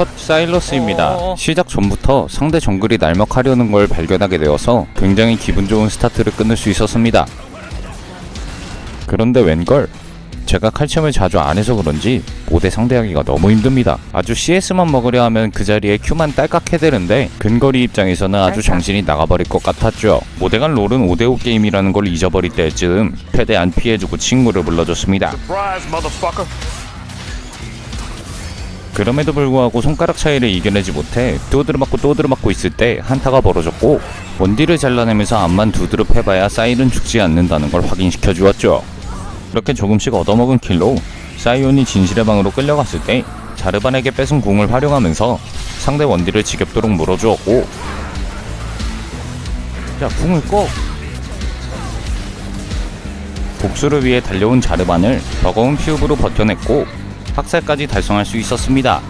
첫 사일러스입니다. 어어어. 시작 전부터 상대 정글이 날먹하려는 걸 발견하게 되어서 굉장히 기분 좋은 스타트를 끊을 수 있었습니다. 그런데 웬걸? 제가 칼춤을 자주 안 해서 그런지 모대 상대하기가 너무 힘듭니다. 아주 CS만 먹으려 하면 그 자리에 Q만 딸깍 해대는데 근거리 입장에서는 아주 정신이 나가버릴 것 같았죠. 모대간 롤은 5대5 게임이라는 걸 잊어버릴 때쯤 최대한 피해주고 친구를 불러줬습니다. Surprise, motherfucker. 그럼에도 불구하고 손가락 차이를 이겨내지 못해 또 들어 맞고 또 들어 맞고 있을 때 한타가 벌어졌고 원딜을 잘라내면서 암만 두드럽 해봐야 사일은 죽지 않는다는 걸 확인시켜 주었죠. 그렇게 조금씩 얻어먹은 킬로 사이온이 진실의 방으로 끌려갔을 때 자르반에게 뺏은 궁을 활용하면서 상대 원딜을 지겹도록 물어주었고 자 궁을 꺼 복수를 위해 달려온 자르반을 버거운 피읍으로 버텨냈고 학살까지 달성할 수 있었습니다.